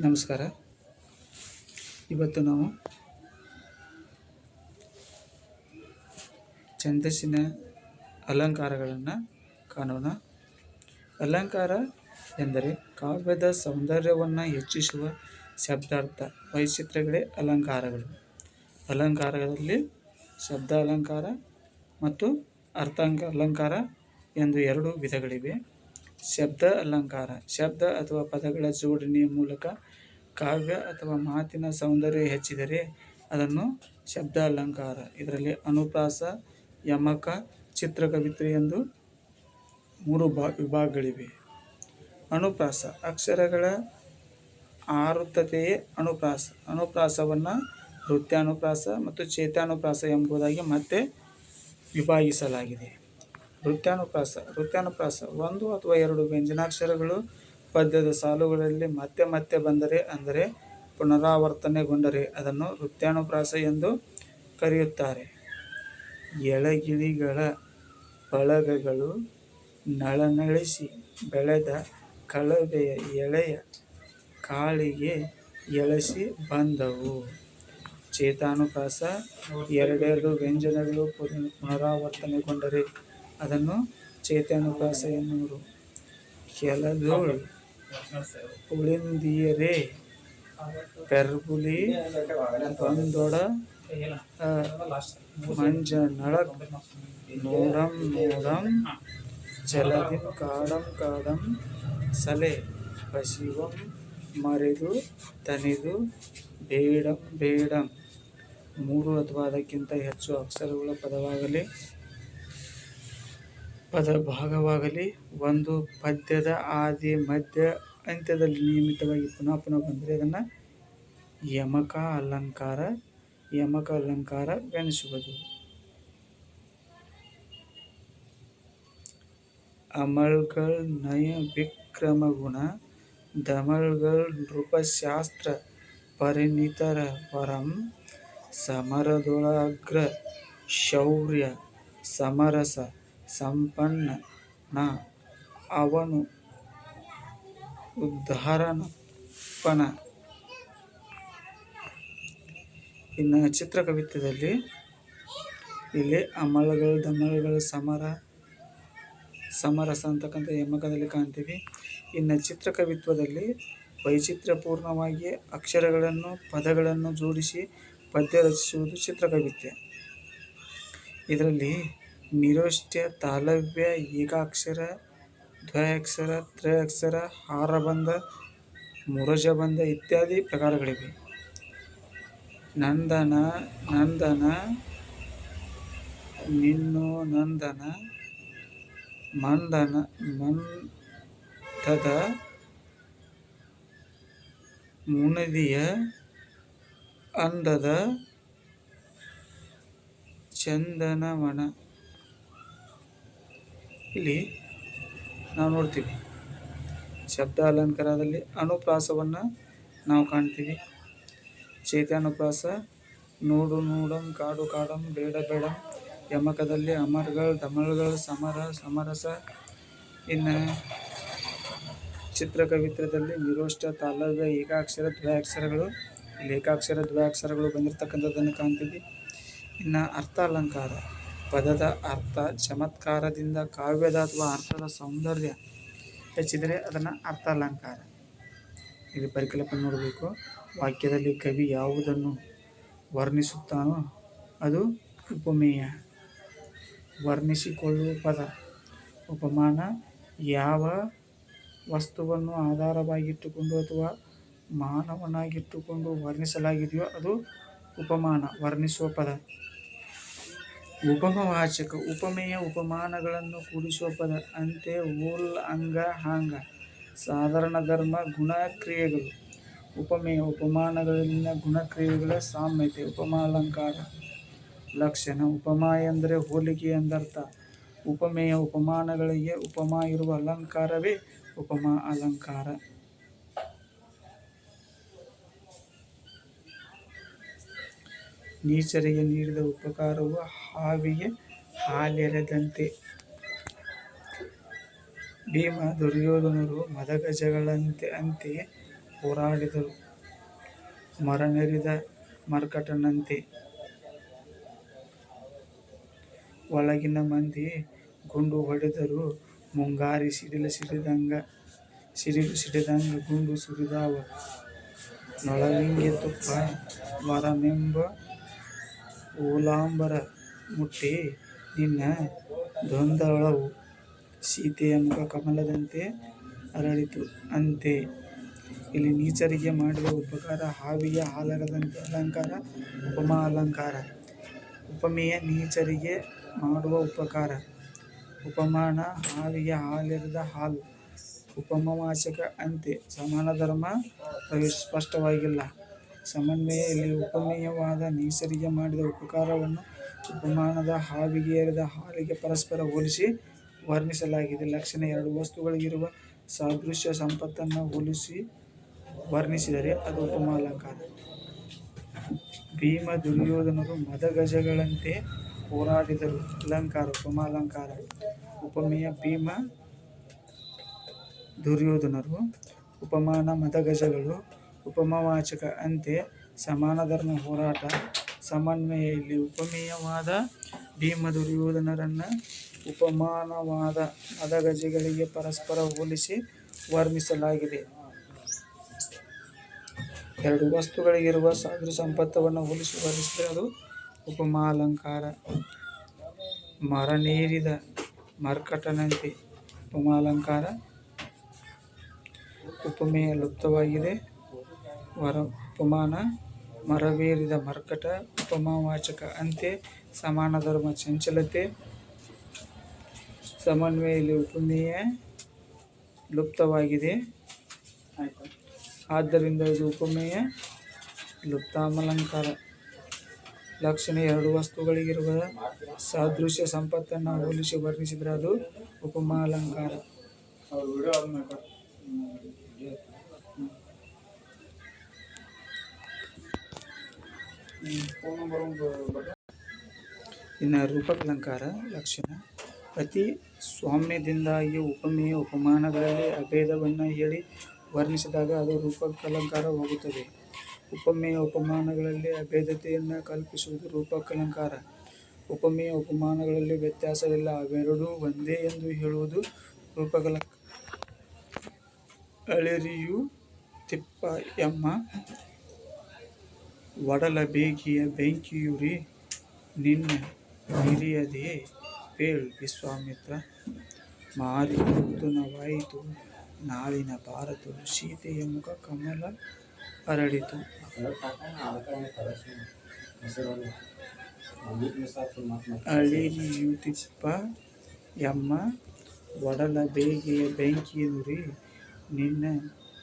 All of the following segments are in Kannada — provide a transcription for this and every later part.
ನಮಸ್ಕಾರ. ಇವತ್ತು ನಾವು ಛಂದಸ್ಸಿನ ಅಲಂಕಾರಗಳನ್ನು ಕಾಣೋಣ. ಅಲಂಕಾರ ಎಂದರೆ ಕಾವ್ಯದ ಸೌಂದರ್ಯವನ್ನು ಹೆಚ್ಚಿಸುವ ಶಬ್ದಾರ್ಥ ವೈಚಿತ್ರ್ಯಗಳೇ ಅಲಂಕಾರಗಳು. ಅಲಂಕಾರಗಳಲ್ಲಿ ಶಬ್ದ ಅಲಂಕಾರ ಮತ್ತು ಅರ್ಥಾಂಗ ಅಲಂಕಾರ ಎಂದು ಎರಡು ವಿಧಗಳಿವೆ. ಶಬ್ದ ಅಲಂಕಾರ. ಶಬ್ದ ಅಥವಾ ಪದಗಳ ಜೋಡಣೆಯ ಮೂಲಕ ಕಾವ್ಯ ಅಥವಾ ಮಾತಿನ ಸೌಂದರ್ಯ ಹೆಚ್ಚಿದರೆ ಅದನ್ನು ಶಬ್ದ ಅಲಂಕಾರ. ಇದರಲ್ಲಿ ಅನುಪ್ರಾಸ, ಯಮಕ, ಚಿತ್ರಕವಿತ್ರಿ ಎಂದು ಮೂರು ಭಾ ವಿಭಾಗಗಳಿವೆ. ಅನುಪ್ರಾಸ. ಅಕ್ಷರಗಳ ಆರುತ್ತತೆಯೇ ಅನುಪ್ರಾಸ. ಅನುಪ್ರಾಸವನ್ನು ನೃತ್ಯಾನುಪ್ರಾಸ ಮತ್ತು ಚೇತಾನುಪ್ರಾಸ ಎಂಬುದಾಗಿ ಮತ್ತೆ ವಿಭಾಗಿಸಲಾಗಿದೆ. ನೃತ್ಯಾನುಪ್ರಾಸ ನೃತ್ಯಾನುಪ್ರಾಸ ಒಂದು ಅಥವಾ ಎರಡು ವ್ಯಂಜನಾಕ್ಷರಗಳು ಪದ್ಯದ ಸಾಲುಗಳಲ್ಲಿ ಮತ್ತೆ ಮತ್ತೆ ಬಂದರೆ ಅಂದರೆ ಪುನರಾವರ್ತನೆಗೊಂಡರೆ ಅದನ್ನು ನೃತ್ಯಾನುಪ್ರಾಸ ಎಂದು ಕರೆಯುತ್ತಾರೆ. ಎಳಗಿಳಿಗಳ ಬಳಗಗಳು ನಳನಳಿಸಿ ಬೆಳೆದ ಕಳವೆಯ ಎಳೆಯ ಕಾಳಿಗೆ ಎಳಸಿ ಬಂದವು. ಚೇತಾನುಪ್ರಾಸ, ಎರಡೆರಡು ವ್ಯಂಜನಗಳು ಪುನ, ಪುನರಾವರ್ತನೆಗೊಂಡರೆ ಅದನ್ನು ಚೇತಾನುಪ್ರಾಸ ಎನ್ನುವರು. ಕೆಲದೋಳು ಉಳಿಂದಿಯರೇ ಪೆರ್ಬುಲಿ ಬಂದೊಡ ಮಂಜನಳಕ್ ನೋಡಂ ನೋಡಂ ಜಲದಿ ಕಾಡಂ ಕಾಡಂ ಸಲೆ ಪಶಿವಂ ಮರೆದು ತನಿದು ಬೇಡಂ ಬೇಡಂ. ಮೂರು ಅಥವಾ ಅದಕ್ಕಿಂತ ಹೆಚ್ಚು ಅಕ್ಷರಗಳ ಪದವಾಗಲಿ. ಪದ ಭಾಗವಾಗಲಿ, ಒಂದು ಪದ್ಯದ ಆದಿ, ಮಧ್ಯ, ಅಂತ್ಯದಲ್ಲಿ ನಿಯಮಿತವಾಗಿ ಪುನಃ ಪುನಃ ಬಂದರೆ ಅದನ್ನು ಯಮಕ ಅಲಂಕಾರ ಯಮಕ ಅಲಂಕಾರ ಅಲಂಕಾರವೆನಿಸುವುದು ಅಮಳ್ಗಳ್ ನಯ ವಿಕ್ರಮ ಗುಣ ದಮಳ್ಗಳ್ ನೃಪಶಾಸ್ತ್ರ ಪರಿಣಿತರ ವರಂ, ಸಮರದೊಳಗ್ರ ಶೌರ್ಯ, ಸಮರಸ ಸಂಪನ್ನ ಅವನು ಉದ್ಧಾರನಪ್ಪನ. ಇನ್ನು ಚಿತ್ರಕವಿತ್ವದಲ್ಲಿ ಇಲ್ಲಿ ಅಮಲಗಳು ದಮಲಗಳು ಸಮರ, ಸಮರಸ ಅಂತಕ್ಕಂಥ ಯಮಕದಲ್ಲಿ ಕಾಣ್ತೀವಿ. ಇನ್ನು ಚಿತ್ರಕವಿತ್ವದಲ್ಲಿ ವೈಚಿತ್ರ್ಯಪೂರ್ಣವಾಗಿ ಅಕ್ಷರಗಳನ್ನು, ಪದಗಳನ್ನು ಜೋಡಿಸಿ ಪದ್ಯ ರಚಿಸುವುದು ಚಿತ್ರಕವಿತ್ವ ಇದರಲ್ಲಿ ನಿರೋಷ್ಟ್ಯ ತಾಲವ್ಯ, ಏಕಾಕ್ಷರ, ದ್ವಯಾಕ್ಷರ, ತ್ರಯಾಕ್ಷರ, ಹಾರಬಂಧ, ಮುರಜಬಂಧ ಇತ್ಯಾದಿ ಪ್ರಕಾರಗಳಿವೆ. ನಂದನ ನಂದನ ನಿನ್ನು ನಂದನ ಮಂದನ, ಮಂದದ, ಮುನದಿಯ, ಅಂದದ, ಚಂದನವನ ಇಲ್ಲಿ ನಾವು ನೋಡ್ತೀವಿ. ಶಬ್ದ ಅಲಂಕಾರದಲ್ಲಿ ಅನುಪ್ರಾಸವನ್ನು ನಾವು ಕಾಣ್ತೀವಿ. ಚೈತ್ಯಾನುಪ್ರಾಸ ನೋಡು ನೋಡಂ, ಕಾಡು ಕಾಡಂ, ಬೇಡ ಬೇಡಂ, ಯಮಕದಲ್ಲಿ ಅಮರ್ಗಳು ತಮಳ್ಗಳು ಸಮರ, ಸಮರಸ. ಇನ್ನು ಚಿತ್ರಕವಿತ್ರದಲ್ಲಿ ನಿರೋಷ್ಟ ತಾಲವ್ಯ ಏಕಾಕ್ಷರ, ದ್ವಯಾಕ್ಷರಗಳು ಏಕಾಕ್ಷರ ದ್ವಯಾಕ್ಷರಗಳು ಬಂದಿರತಕ್ಕಂಥದ್ದನ್ನು ಕಾಣ್ತೀವಿ. ಇನ್ನು ಅರ್ಥ ಅಲಂಕಾರ ಪದದ ಅರ್ಥ ಚಮತ್ಕಾರದಿಂದ ಕಾವ್ಯದ ಅಥವಾ ಅರ್ಥದ ಸೌಂದರ್ಯ ಹೆಚ್ಚಿದರೆ ಅದನ್ನು ಅರ್ಥ ಅಲಂಕಾರ ಇಲ್ಲಿ ಪರಿಕಲ್ಪನೆ ನೋಡಬೇಕು. ವಾಕ್ಯದಲ್ಲಿ ಕವಿ ಯಾವುದನ್ನು ವರ್ಣಿಸುತ್ತಾನೋ ಅದು ಉಪಮೇಯ. ವರ್ಣಿಸಿಕೊಳ್ಳುವ ಪದ. ಉಪಮಾನ ಯಾವ ವಸ್ತುವನ್ನು ಆಧಾರವಾಗಿಟ್ಟುಕೊಂಡು ಅಥವಾ ಮಾನವನಾಗಿಟ್ಟುಕೊಂಡು ವರ್ಣಿಸಲಾಗಿದೆಯೋ ಅದು ಉಪಮಾನ. ವರ್ಣಿಸುವ ಪದ. ಉಪಮವಾಚಕ ಉಪಮೇಯ ಉಪಮಾನಗಳನ್ನು ಕೂಡಿಸುವ ಪದ. ಅಂತೆ ಊಲ್ ಅಂಗ, ಹಾಂಗ, ಸಾಧಾರಣ ಧರ್ಮ ಗುಣ ಕ್ರಿಯೆಗಳು ಉಪಮೇಯ ಉಪಮಾನಗಳಲ್ಲಿನ ಗುಣಕ್ರಿಯೆಗಳ ಸಾಮ್ಯತೆ, ಉಪಮಾಲಂಕಾರ, ಲಕ್ಷಣ, ಉಪಮಾ ಎಂದರೆ ಹೋಲಿಕೆ ಎಂದರ್ಥ. ಉಪಮೇಯ ಉಪಮಾನಗಳಿಗೆ ಉಪಮಾ ಇರುವ ಅಲಂಕಾರವೇ ಉಪಮಾ ಅಲಂಕಾರ. ನೀಚರಿಗೆ ನೀಡಿದ ಉಪಕಾರವು ಹಾವಿಗೆ ಹಾಲೆರೆದಂತೆ. ಭೀಮ ದುರ್ಯೋಧನರು ಮದಗಜಗಳಂತೆ ಅಂತೆ ಹೋರಾಡಿದರು. ಮರನೆರಿದ ಮರ್ಕಟನಂತೆ. ಒಳಗಿನ ಮಂದಿ ಗುಂಡು ಹೊಡೆದರು ಮುಂಗಾರಿ ಸಿಡಿಲ ಸಿಡಿದಂಗ ಗುಂಡು ಸುರಿದಾವ. ನೊಳಲಿಂಗೆ ತುಪ್ಪ ವರನೆಂಬ ಓಲಾಂಬರ ಮುಟ್ಟಿ ನಿನ್ನ ದ್ವಂದ್ವಳವು ಸೀತೆಯ ಮುಖ ಕಮಲದಂತೆ ಅರಳಿತು. ಅಂತೆ, ಇಲ್ಲಿ ನೀಚರಿಗೆ ಮಾಡಿದ ಉಪಕಾರ ಹಾವಿಯ ಆಲರದಂತೆ ಅಲಂಕಾರ, ಉಪಮಾ ಅಲಂಕಾರ. ಉಪಮೆಯ ನೀಚರಿಗೆ ಮಾಡುವ ಉಪಕಾರ. ಉಪಮಾನ ಹಾವಿಗೆ ಹಾಲಿರದ ಹಾಲು. ಉಪಮವಾಚಕ ಅಂತೆ, ಸಮಾನ ಧರ್ಮ ಸ್ಪಷ್ಟವಾಗಿಲ್ಲ. ಸಮನ್ವಯ ಇಲ್ಲಿ ಉಪಮೇಯವಾದ ನೈಸರ್ಗಿಕ ಮಾಡಿದ ಉಪಕಾರವನ್ನು ಉಪಮಾನದ ಹಾವಿಗೆ ಎರೆದ ಹಾಲಿಗೆ ಪರಸ್ಪರ ಹೋಲಿಸಿ ವರ್ಣಿಸಲಾಗಿದೆ. ಲಕ್ಷಣ ಎರಡು ವಸ್ತುಗಳಿಗಿರುವ ಸಾದೃಶ್ಯ ಸಂಪತ್ತನ್ನು ಹೋಲಿಸಿ ವರ್ಣಿಸಿದರೆ ಅದು ಉಪಮಾಲಂಕಾರ. ಭೀಮ ದುರ್ಯೋಧನರು ಮದಗಜಗಳಂತೆ ಹೋರಾಡಿದರು. ಅಲಂಕಾರ, ಉಪಮಾಲಂಕಾರ. ಉಪಮೇಯ ಭೀಮ ದುರ್ಯೋಧನರು ಉಪಮಾನ ಮದಗಜಗಳು ಉಪಮಾವಾಚಕ ಅಂತೆ ಸಮಾನ ಧರ್ಮ ಹೋರಾಟ ಸಮನ್ವಯ ಇಲ್ಲಿ ಉಪಮೇಯವಾದ ಭೀಮ ದುರ್ಯೋಧನರನ್ನ ಉಪಮಾನವಾದ ಅದಗಜಗಳಿಗೆ ಪರಸ್ಪರ ಹೋಲಿಸಿ ವರ್ಣಿಸಲಾಗಿದೆ. ಎರಡು ವಸ್ತುಗಳಿಗಿರುವ ಸಾಧು ಸಂಪತ್ತವನ್ನು ಹೋಲಿಸಿ ವರ್ಣಿಸಿದರೆ ಅದು ಉಪಮಾ ಅಲಂಕಾರ ಮರನೇರಿದ ಮರ್ಕಟನಂತೆ ಉಪಮಾ ಅಲಂಕಾರ ಉಪಮೇಯ ಲುಪ್ತವಾಗಿದೆ. ವರ ಉಪಮಾನ ಮರವೇರಿದ ಮರ್ಕಟ ಉಪಮಾವಾಚಕ ಅಂತೆ ಸಮಾನ ಧರ್ಮ ಚಂಚಲತೆ ಸಮನ್ವಯ ಇಲ್ಲಿ ಉಪಮೇಯ ಲುಪ್ತವಾಗಿದೆ. ಆದ್ದರಿಂದ ಇದು ಉಪಮೇಯ ಲುಪ್ತಾಮಲಂಕಾರ. ಲಕ್ಷಣ ಎರಡು ವಸ್ತುಗಳಿಗಿರುವ ಸಾದೃಶ್ಯ ಸಂಪತ್ತನ್ನು ಹೋಲಿಸಿ ವರ್ಣಿಸಿದರೆ ಅದು ಉಪಮಾ ಇನ್ನು ರೂಪಕಲಂಕಾರ ಲಕ್ಷಣ. ಅತಿ ಸ್ವಾಮ್ಯದಿಂದಾಗಿ ಉಪಮೇಯ ಉಪಮಾನಗಳಲ್ಲಿ ಅಭೇದವನ್ನು ಹೇಳಿ ವರ್ಣಿಸಿದಾಗ ಅದು ರೂಪಕಲಂಕಾರವಾಗುತ್ತದೆ. ಉಪಮೇಯ ಉಪಮಾನಗಳಲ್ಲಿ ಅಭೇದತೆಯನ್ನು ಕಲ್ಪಿಸುವುದು ರೂಪಕಲಂಕಾರ. ಉಪಮೇಯ ಉಪಮಾನಗಳಲ್ಲಿ ವ್ಯತ್ಯಾಸವಿಲ್ಲ, ಅವೆರಡೂ ಒಂದೇ ಎಂದು ಹೇಳುವುದು ರೂಪಕಲಂಕಾರ. ಅಳಿರಿಯು ತಿಪ್ಪ ಎಮ್ಮ ಒಡಲ ಬೇಗಿಯ ಬೆಂಕಿಯುರಿ ನಿನ್ನ ಹಿರಿಯದೇ ಪೇಳ್ ವಿಶ್ವಾಮಿತ್ರ. ಮಾರಿ ನವಾಯಿತು, ನಾಳಿನ ಭಾರತವು ಸೀತೆಯ ಮುಖ ಕಮಲ ಅರಳಿತು ಅಳಿರಿಯುತಿಪ್ಪ ಎಮ್ಮ ಒಡಲ ಬೇಗೆಯ ಬೆಂಕಿಯುರಿ ನಿನ್ನ,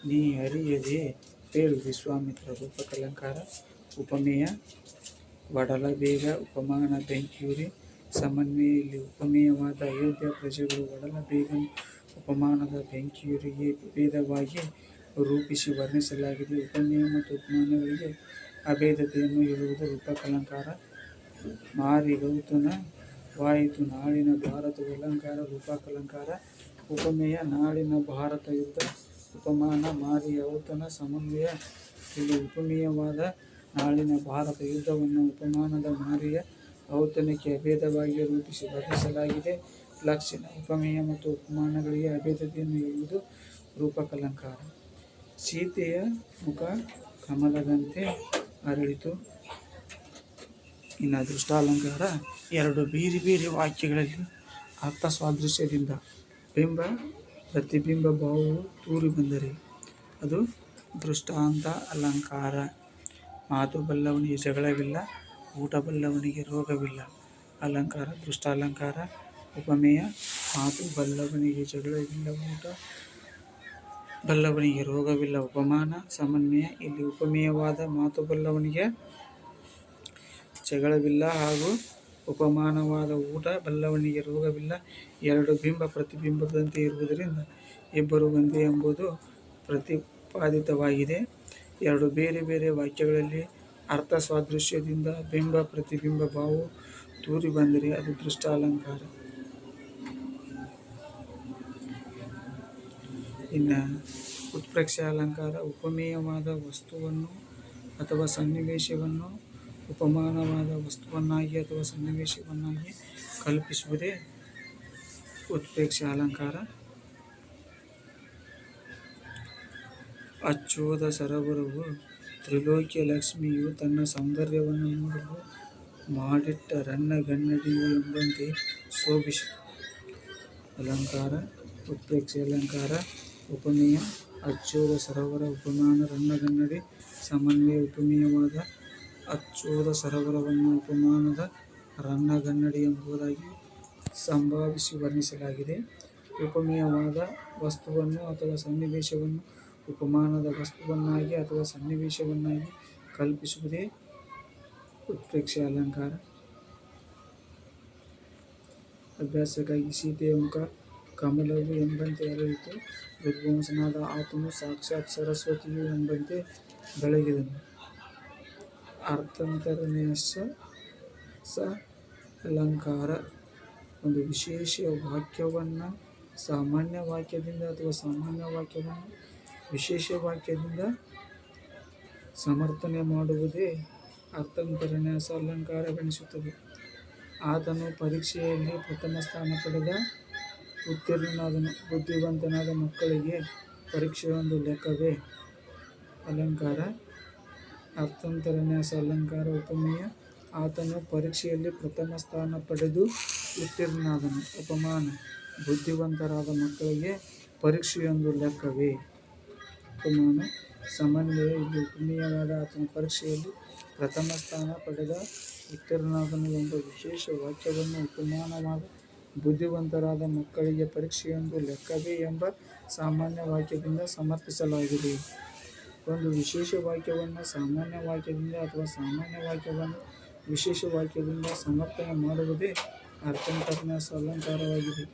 ನೀ ಅರಿಯದೆ ಪೇಳು ವಿಶ್ವಾಮಿತ್ರ ರೂಪಕಲಂಕಾರ. ಉಪಮೇಯ ವಡಲ ಬೇಗ ಉಪಮಾನ, ಬೆಂಕಿಯೂರಿ ಸಮನ್ವಯ ಇಲ್ಲಿ ಉಪಮೇಯವಾದ ಅಯೋಧ್ಯ ಪ್ರಜೆಗಳು ಬೇಗ ಉಪಮಾನದ ಬೆಂಕಿಯೂರಿಗೆ ಭೇದವಾಗಿ ರೂಪಿಸಿ ವರ್ಣಿಸಲಾಗಿದೆ. ಉಪಮೇಯ ಮತ್ತು ಉಪಮಾನಗಳಿಗೆ ಅಭೇದತೆಯನ್ನು ಹೇಳುವುದು ರೂಪಕಲಂಕಾರ. ಮಾರಿ ಗೌತನ, ವಾಯಿತು ನಾಳಿನ ಭಾರತ ಅಲಂಕಾರ ರೂಪಕಲಂಕಾರ. ಉಪಮೇಯ ನಾಳಿನ ಭಾರತ ಯುದ್ಧ, ಉಪಮಾನ, ಮಾರಿ ಔತನ ಸಮನ್ವಯ, ಇಲ್ಲಿ ಉಪಮೇಯವಾದ ನಾಳಿನ ಭಾರತ ಯುದ್ಧವನ್ನು ಉಪಮಾನದ ಮಾರಿಯ ಔತಣಕ್ಕೆ ಅಭೇದವಾಗಿ ರೂಪಿಸಿ ವರ್ಣಿಸಲಾಗಿದೆ ಲಕ್ಷಣ ಉಪಮೇಯ ಮತ್ತು ಉಪಮಾನಗಳಿಗೆ ಅಭೇದತೆಯನ್ನು ಹೇಳುವುದು ರೂಪಕಲಂಕಾರ. ಸೀತೆಯ ಮುಖ ಕಮಲದಂತೆ ಅರಳಿತು. ಇನ್ನು ದೃಷ್ಟಾಲಂಕಾರ ಎರಡು ಬೇರೆ ಬೇರೆ ವಾಕ್ಯಗಳಲ್ಲಿ ಅರ್ಥ ಸ್ವಾದೃಶ್ಯದಿಂದ ಬಿಂಬ, ಪ್ರತಿಬಿಂಬ ಭಾವವು ತೂರಿ ಬಂದರೆ ಅದು ದೃಷ್ಟಾಂತ ಅಲಂಕಾರ. ಮಾತು ಬಲ್ಲವನಿಗೆ ಜಗಳವಿಲ್ಲ ಊಟ ಬಲ್ಲವನಿಗೆ ರೋಗವಿಲ್ಲ. ಅಲಂಕಾರ, ದೃಷ್ಟಾಲಂಕಾರ, ಉಪಮೇಯ, ಮಾತು ಬಲ್ಲವನಿಗೆ ಜಗಳವಿಲ್ಲ ಊಟ ಬಲ್ಲವನಿಗೆ ರೋಗವಿಲ್ಲ ಉಪಮಾನ ಸಮನ್ವಯ, ಇಲ್ಲಿ ಉಪಮೇಯವಾದ ಮಾತು ಬಲ್ಲವನಿಗೆ ಜಗಳವಿಲ್ಲ ಹಾಗೂ ಉಪಮಾನವಾದ ಊಟ ಬಲ್ಲವನಿಗೆ ರೋಗವಿಲ್ಲ. ಎರಡು ಬಿಂಬ ಪ್ರತಿಬಿಂಬದಂತೆ ಇರುವುದರಿಂದ ಇಬ್ಬರು ಒಂದೇ ಎಂಬುದು ಪ್ರತಿಪಾದಿತವಾಗಿದೆ. ಎರಡು ಬೇರೆ ಬೇರೆ ವಾಕ್ಯಗಳಲ್ಲಿ ಅರ್ಥ ಸಾದೃಶ್ಯದಿಂದ ಬಿಂಬ ಪ್ರತಿಬಿಂಬ ಭಾವವು ತೂರಿ ಬಂದರೆ ಅದು ದೃಷ್ಟ ಅಲಂಕಾರ. ಇನ್ನು ಉತ್ಪ್ರೇಕ್ಷ ಅಲಂಕಾರ ಉಪಮೇಯವಾದ ವಸ್ತುವನ್ನು ಅಥವಾ ಸನ್ನಿವೇಶವನ್ನು, ಉಪಮಾನವಾದ ವಸ್ತುವನ್ನಾಗಿ ಅಥವಾ ಸನ್ನಿವೇಶವನ್ನಾಗಿ ಕಲ್ಪಿಸುವುದೇ ಉತ್ಪ್ರೇಕ್ಷ ಅಲಂಕಾರ. ಅಚ್ಚೋದ ಸರೋವರವು ತ್ರಿಲೋಕ್ಯ ಲಕ್ಷ್ಮಿಯು ತನ್ನ ಸೌಂದರ್ಯವನ್ನು ನೋಡಲು ಮಾಡಿಟ್ಟ ರನ್ನಗನ್ನಡಿಯು ಎಂಬಂತೆ ಶೋಭಿಸಿತು. ಅಲಂಕಾರ ಉತ್ಪ್ರೇಕ್ಷೆ ಅಲಂಕಾರ, ಉಪಮೇಯ ಅಚ್ಚೋದ ಸರೋವರ ಉಪಮಾನ ರನ್ನಗನ್ನಡಿ ಸಮನ್ವಯ, ಉಪಮೇಯವಾದ ಅಚ್ಚೋದ ಸರೋವರವನ್ನು ಉಪಮಾನದ ರನ್ನಗನ್ನಡಿ ಎಂಬುದಾಗಿ ಸಂಭಾವಿಸಿ ವರ್ಣಿಸಲಾಗಿದೆ. ಉಪಮೇಯವಾದ ವಸ್ತುವನ್ನು ಅಥವಾ ಸನ್ನಿವೇಶವನ್ನು ಉಪಮಾನದ ವಸ್ತುವನ್ನಾಗಿ ಅಥವಾ ಸನ್ನಿವೇಶವನ್ನಾಗಿ ಕಲ್ಪಿಸುವುದೇ ಉತ್ಪ್ರೇಕ್ಷೆ ಅಲಂಕಾರ. ಅಭ್ಯಾಸಕ್ಕಾಗಿ ಸೀತೆಯ ಮುಖ ಕಮಲವು ಎಂಬಂತೆ ಅರಳಿತು, ವಿದ್ವಾಂಸನಾದ ಆತನು ಸಾಕ್ಷಾತ್ ಸರಸ್ವತಿಯು ಎಂಬಂತೆ ಬೆಳಗಿದನು. ಅರ್ಥಾಂತರನ್ಯಾಸ ಸ ಅಲಂಕಾರ ಒಂದು ವಿಶೇಷ ವಾಕ್ಯವನ್ನು ಸಾಮಾನ್ಯ ವಾಕ್ಯದಿಂದ ಅಥವಾ ಸಾಮಾನ್ಯ ವಾಕ್ಯವನ್ನು ವಿಶೇಷ ವಾಕ್ಯದಿಂದ ಸಮರ್ಥನೆ ಮಾಡುವುದೇ ಅರ್ಥಂತರನ್ಯಾಸ ಅಲಂಕಾರವೆನಿಸುತ್ತದೆ. ಆತನು ಪರೀಕ್ಷೆಯಲ್ಲಿ ಪ್ರಥಮ ಸ್ಥಾನ ಪಡೆದ, ಉತ್ತೀರ್ಣನಾದನು. ಬುದ್ಧಿವಂತನಾದ ಮಕ್ಕಳಿಗೆ ಪರೀಕ್ಷೆಯೊಂದು ಲೆಕ್ಕವೇ? ಅಲಂಕಾರ ಅರ್ಥಂತರನ್ಯಾಸ ಅಲಂಕಾರ ಉಪಮೇಯ ಆತನು ಪರೀಕ್ಷೆಯಲ್ಲಿ ಪ್ರಥಮ ಸ್ಥಾನ ಪಡೆದು ಉತ್ತೀರ್ಣನಾದನು. ಉಪಮಾನ ಬುದ್ಧಿವಂತರಾದ ಮಕ್ಕಳಿಗೆ ಪರೀಕ್ಷೆಯೊಂದು ಲೆಕ್ಕವೇ? ಉಪಮಾನ ಸಮನ್ವಯ ಇಲ್ಲಿ ಉಪಮೇಯವಾದ ಆತನ ಪರೀಕ್ಷೆಯಲ್ಲಿ ಪ್ರಥಮ ಸ್ಥಾನ ಪಡೆದ, ಉತ್ತೀರ್ಣನಾದನು ಎಂಬ ವಿಶೇಷ ವಾಕ್ಯವನ್ನು ಉಪಮಾನವಾದ ಬುದ್ಧಿವಂತರಾದ ಮಕ್ಕಳಿಗೆ ಪರೀಕ್ಷೆಯೊಂದು ಲೆಕ್ಕವೇ ಎಂಬ ಸಾಮಾನ್ಯ ವಾಕ್ಯದಿಂದ ಸಮರ್ಥಿಸಲಾಗಿದೆ. ಒಂದು ವಿಶೇಷ ವಾಕ್ಯವನ್ನು ಸಾಮಾನ್ಯ ವಾಕ್ಯದಿಂದ ಅಥವಾ ಸಾಮಾನ್ಯ ವಾಕ್ಯವನ್ನು ವಿಶೇಷ ವಾಕ್ಯದಿಂದ ಸಮರ್ಥನೆ ಮಾಡುವುದೇ ಅರ್ಥಾಂತರನ್ಯಾಸ ಅಲಂಕಾರವಾಗಿದೆ.